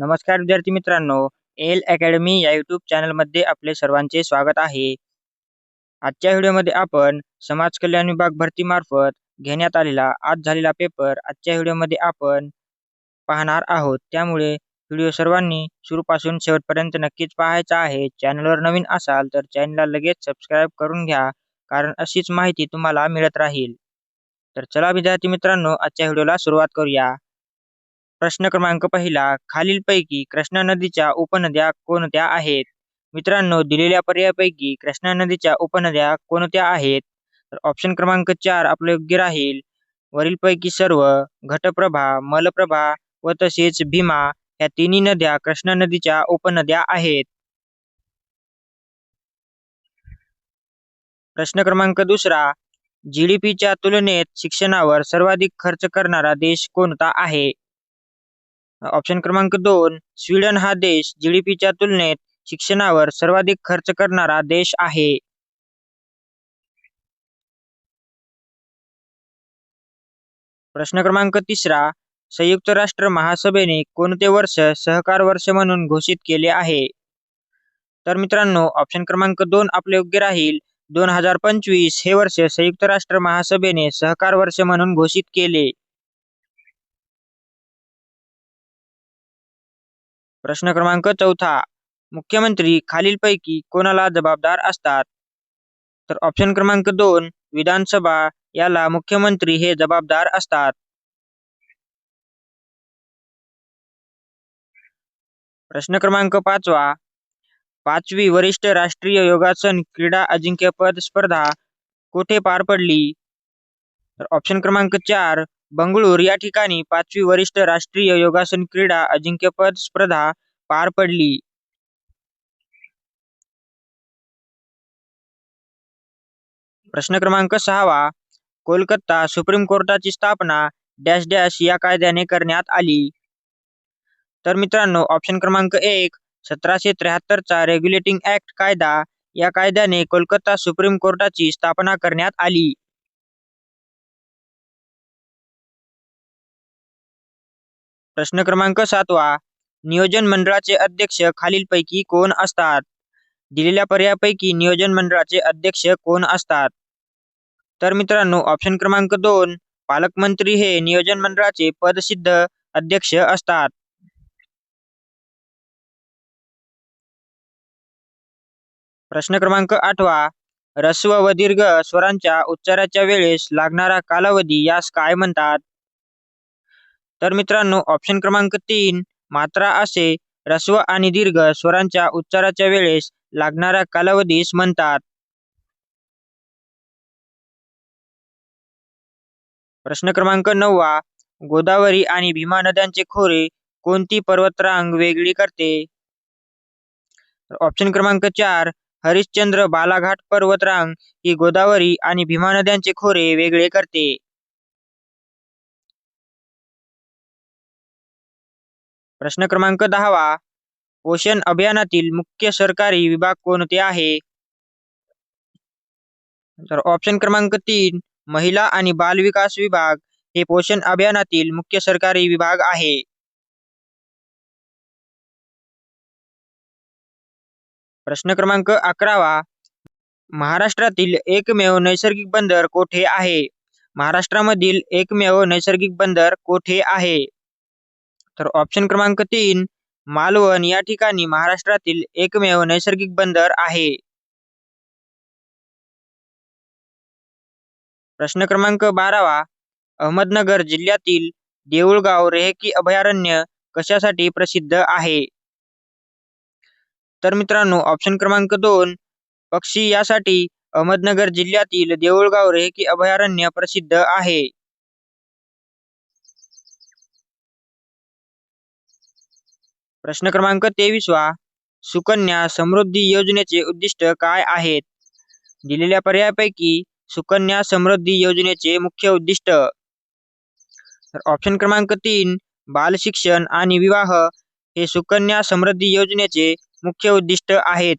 नमस्कार विद्यार्थी मित्रांनो एल अकॅडमी या युट्यूब चॅनलमध्ये आपले सर्वांचे स्वागत आहे. आजच्या व्हिडिओमध्ये आपण समाज कल्याण विभाग भरतीमार्फत घेण्यात आलेला आज झालेला पेपर आजच्या व्हिडिओमध्ये आपण पाहणार आहोत. त्यामुळे व्हिडिओ सर्वांनी सुरूपासून शेवटपर्यंत नक्कीच पाहायचा आहे. चॅनलवर नवीन असाल तर चॅनलला लगेच सबस्क्राईब करून घ्या कारण अशीच माहिती तुम्हाला मिळत राहील. तर चला विद्यार्थी मित्रांनो आजच्या व्हिडिओला सुरुवात करूया. प्रश्न क्रमांक पहिला खालीलपैकी कृष्णा नदीच्या उपनद्या कोणत्या आहेत? मित्रांनो दिलेल्या पर्यायापैकी कृष्णा नदीच्या उपनद्या कोणत्या आहेत? तर ऑप्शन क्रमांक चार आपलं योग्य राहील. वरीलपैकी सर्व घटप्रभा मलप्रभा व तसेच भीमा या तिन्ही नद्या कृष्णा नदीच्या उपनद्या आहेत. प्रश्न क्रमांक दुसरा जीडीपीच्या तुलनेत शिक्षणावर सर्वाधिक खर्च करणारा देश कोणता आहे? ऑप्शन क्रमांक दोन स्वीडन हा देश जीडीपीच्या तुलनेत शिक्षणावर सर्वाधिक खर्च करणारा देश आहे. प्रश्न क्रमांक तिसरा संयुक्त राष्ट्र महासभेने कोणते वर्ष सहकार वर्ष म्हणून घोषित केले आहे? तर मित्रांनो ऑप्शन क्रमांक दोन आपले योग्य राहील. दोन हजार पंचवीस हे वर्ष संयुक्त राष्ट्र महासभेने सहकार वर्ष म्हणून घोषित केले. प्रश्न क्रमांक चौथा. मुख्यमंत्री खालीलपैकी कोणाला जबाबदार असतात? तर ऑप्शन क्रमांक दोन विधानसभा याला मुख्यमंत्री हे जबाबदार असतात. प्रश्न क्रमांक पाचवा. पाचवी वरिष्ठ राष्ट्रीय योगासन क्रीडा अजिंक्यपद स्पर्धा कोठे पार पडली? तर ऑप्शन क्रमांक चार बंगळूर या ठिकाणी पाचवी वरिष्ठ राष्ट्रीय योगासन क्रीडा अजिंक्यपद स्पर्धा पार पडली. प्रश्न क्रमांक सहावा. कोलकाता सुप्रीम कोर्टाची स्थापना डॅश डॅश या कायद्याने करण्यात आली. तर मित्रांनो ऑप्शन क्रमांक एक सतराशे त्र्याहत्तरचा रेग्युलेटिंग ऍक्ट कायदा या कायद्याने कोलकाता सुप्रीम कोर्टाची स्थापना करण्यात आली. प्रश्न क्रमांक सातवा नियोजन मंडळाचे अध्यक्ष खालीलपैकी कोण असतात? दिलेल्या पर्यायापैकी नियोजन मंडळाचे अध्यक्ष कोण असतात? तर मित्रांनो ऑप्शन क्रमांक दोन पालकमंत्री हे नियोजन मंडळाचे पदसिद्ध अध्यक्ष असतात. प्रश्न क्रमांक आठवा रस्व व दीर्घ स्वरांच्या उच्चाराच्या वेळेस लागणारा कालावधी यास काय म्हणतात? तर मित्रांनो ऑप्शन क्रमांक तीन मात्रा असे रस्व आणि दीर्घ स्वरांच्या उच्चाराच्या वेळेस लागणाऱ्या कालावधीस म्हणतात. प्रश्न क्रमांक नववा गोदावरी आणि भीमा नद्यांचे खोरे कोणती पर्वतरांग वेगळी करते? ऑप्शन क्रमांक चार हरिश्चंद्र बालाघाट पर्वतरांग ही गोदावरी आणि भीमा नद्यांचे खोरे वेगळे करते. प्रश्न क्रमांक दहावा. पोषण अभियानातील मुख्य सरकारी विभाग कोणते आहे? तर ऑप्शन क्रमांक तीन महिला आणि बाल विकास विभाग हे पोषण अभियानातील मुख्य सरकारी विभाग आहे. प्रश्न क्रमांक अकरावा. महाराष्ट्रातील एकमेव नैसर्गिक बंदर कोठे आहे? महाराष्ट्रामधील एकमेव नैसर्गिक बंदर कोठे आहे? तर ऑप्शन क्रमांक तीन मालवण या ठिकाणी महाराष्ट्रातील एकमेव नैसर्गिक बंदर आहे. प्रश्न क्रमांक बारावा अहमदनगर जिल्ह्यातील देऊळगाव रेहकी अभयारण्य कशासाठी प्रसिद्ध आहे? तर मित्रांनो ऑप्शन क्रमांक दोन पक्षी यासाठी अहमदनगर जिल्ह्यातील देऊळगाव रेहकी अभयारण्य प्रसिद्ध आहे. प्रश्न क्रमांक तेवीसवा सुकन्या समृद्धी योजनेचे उद्दिष्ट काय आहेत? दिलेल्या पर्यायापैकी सुकन्या समृद्धी योजनेचे मुख्य उद्दिष्ट. ऑप्शन क्रमांक तीन बाल शिक्षण आणि विवाह हे सुकन्या समृद्धी योजनेचे मुख्य उद्दिष्ट आहेत.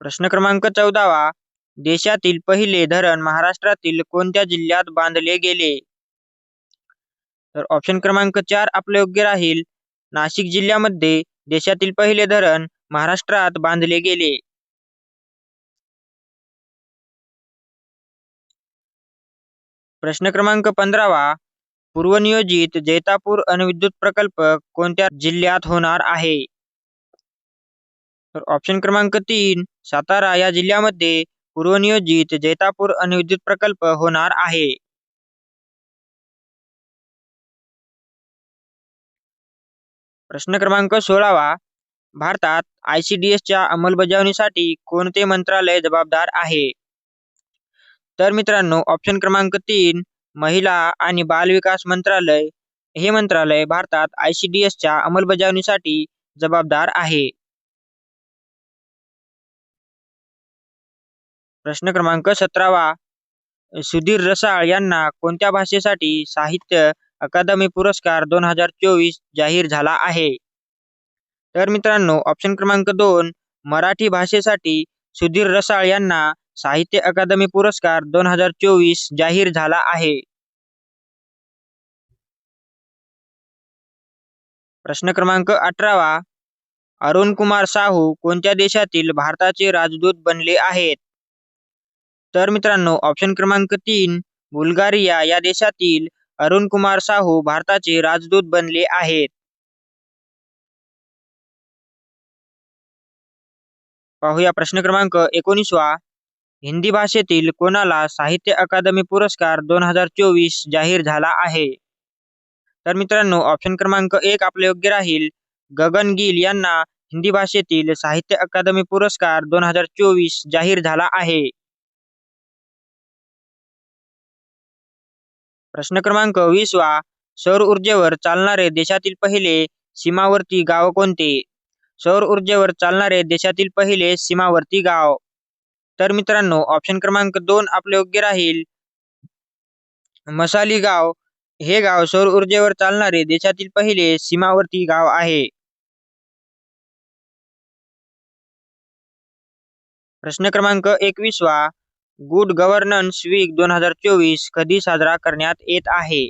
प्रश्न क्रमांक चौदावा देशातील पहिले धरण महाराष्ट्रातील कोणत्या जिल्ह्यात बांधले गेले? तर ऑप्शन क्रमांक चार आपलं योग्य राहील. नाशिक जिल्ह्यामध्ये देशातील पहिले धरण महाराष्ट्रात बांधले गेले. प्रश्न क्रमांक पंधरावा. पूर्वनियोजित जैतापूर अणुविद्युत प्रकल्प कोणत्या जिल्ह्यात होणार आहे? तर ऑप्शन क्रमांक तीन सातारा या जिल्ह्यामध्ये पूर्वनियोजित जैतापूर अणुविद्युत प्रकल्प होणार आहे. प्रश्न क्रमांक सोळावा. भारतात आय सी डी एसच्या अंमलबजावणीसाठी कोणते मंत्रालय जबाबदार आहे? तर मित्रांनो ऑप्शन क्रमांक तीन महिला आणि बाल विकास मंत्रालय. हे मंत्रालय भारतात आय सी डी एसच्या अंमलबजावणीसाठी जबाबदार आहे. प्रश्न क्रमांक सतरावा. सुधीर रसाळ यांना कोणत्या भाषेसाठी साहित्य अकादमी पुरस्कार दोन हजार चोवीस जाहीर झाला आहे. तर मित्रांनो ऑप्शन क्रमांक दोन मराठी भाषेसाठी सुधीर रसाळ यांना साहित्य अकादमी पुरस्कार दोन हजार चोवीस जाहीर झाला आहे. प्रश्न क्रमांक अठरावा अरुण कुमार साहू कोणत्या देशातील भारताचे राजदूत बनले आहेत? तर मित्रांनो ऑप्शन क्रमांक तीन बुल्गारिया या देशातील अरुण कुमार साहू भारताचे राजदूत बनले आहेत. पाहूया प्रश्न क्रमांक एकोणीसवा. हिंदी भाषेतील कोणाला साहित्य अकादमी पुरस्कार दोन हजार चोवीस जाहीर झाला आहे? तर मित्रांनो ऑप्शन क्रमांक एक आपले योग्य राहील. गगन गिल यांना हिंदी भाषेतील साहित्य अकादमी पुरस्कार दोन हजार चोवीस जाहीर झाला आहे. प्रश्न क्रमांक वीसवा सौर ऊर्जेवर चालणारे देशातील पहिले सीमावर्ती गाव कोणते? सौर ऊर्जेवर चालणारे देशातील पहिले सीमावर्ती गाव. तर मित्रांनो ऑप्शन क्रमांक दोन आपले योग्य राहील. मसाली गाव. हे गाव सौर ऊर्जेवर चालणारे देशातील पहिले सीमावर्ती गाव आहे. प्रश्न क्रमांक एकवीसवा गुड गव्हर्नन्स वीक दोन हजार चोवीस कधी साजरा करण्यात येत आहे?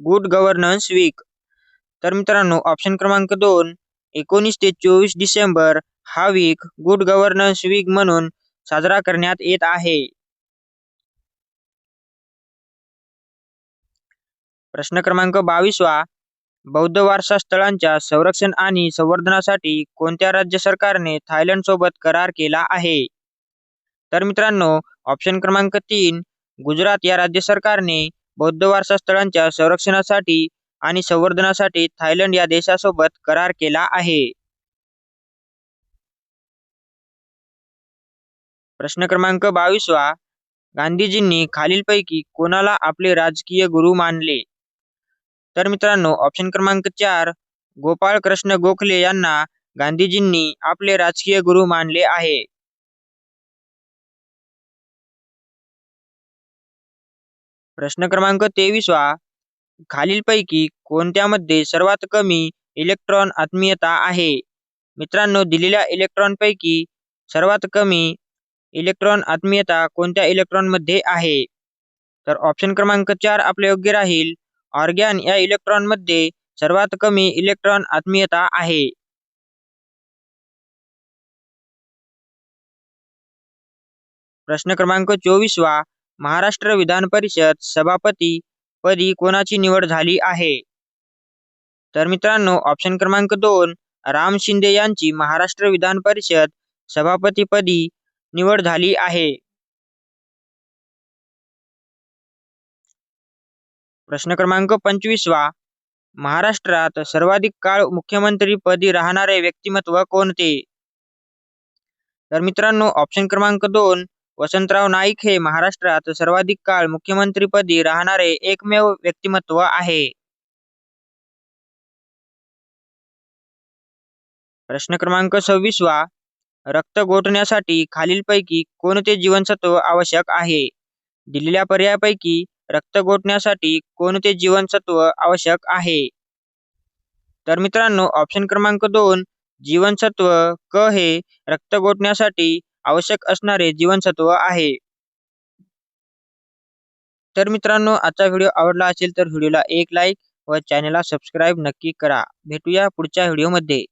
Good governance week. तर मित्रांनो ऑप्शन क्रमांक दोन एकोणीस ते चोवीस डिसेंबर हा वीक गुड गव्हर्नन्स वीक म्हणून साजरा करण्यात येत आहे. प्रश्न क्रमांक बावीसवा बौद्ध वारसा स्थळांच्या संरक्षण आणि संवर्धनासाठी कोणत्या राज्य सरकारने थायलंड सोबत करार केला आहे? तर मित्रांनो ऑप्शन क्रमांक तीन गुजरात या राज्य सरकारने बौद्ध वारसा स्थळांच्या संरक्षणासाठी आणि संवर्धनासाठी थायलंड या देशासोबत करार केला आहे. प्रश्न क्रमांक बावीसवा गांधीजींनी खालीलपैकी कोणाला आपले राजकीय गुरु मानले? तर मित्रांनो ऑप्शन क्रमांक चार गोपाळ कृष्ण गोखले यांना गांधीजींनी आपले राजकीय गुरु मानले आहे. प्रश्न क्रमांक तेवीसवा खालीलपैकी कोणत्यामध्ये सर्वात कमी इलेक्ट्रॉन आत्मीयता आहे? मित्रांनो दिलेल्या इलेक्ट्रॉनपैकी सर्वात कमी इलेक्ट्रॉन आत्मीयता कोणत्या इलेक्ट्रॉनमध्ये आहे? तर ऑप्शन क्रमांक चार आपले योग्य राहील. ऑर्गॅन या इलेक्ट्रॉनमध्ये सर्वात कमी इलेक्ट्रॉन आत्मीयता आहे. प्रश्न क्रमांक चोवीसवा महाराष्ट्र विधान परिषद सभापती पदी कोणाची निवड झाली आहे? तर मित्रांनो ऑप्शन क्रमांक दोन राम शिंदे यांची महाराष्ट्र विधान परिषद सभापतीपदी निवड झाली आहे. प्रश्न क्रमांक पंचवीसवा महाराष्ट्रात सर्वाधिक काळ मुख्यमंत्री पदी राहणारे व्यक्तिमत्व कोणते? तर मित्रांनो ऑप्शन क्रमांक दोन वसंतराव नाईक हे महाराष्ट्रात सर्वाधिक काळ मुख्यमंत्रीपदी राहणारे एकमेव व्यक्तिमत्व आहे. प्रश्न क्रमांक सव्वीसवा रक्त गोठण्यासाठी खालीलपैकी कोणते जीवनसत्व आवश्यक आहे? दिलेल्या पर्यायापैकी रक्त गोठण्यासाठी कोणते जीवनसत्व आवश्यक आहे? तर मित्रांनो ऑप्शन क्रमांक दोन जीवनसत्व क हे रक्त गोठण्यासाठी आवश्यक असणारे जीवनसत्व आहे. तर मित्रांनो आजचा व्हिडिओ आवडला असेल तर व्हिडिओला एक लाईक व चॅनलला सबस्क्राईब नक्की करा. भेटूया पुढच्या व्हिडिओमध्ये.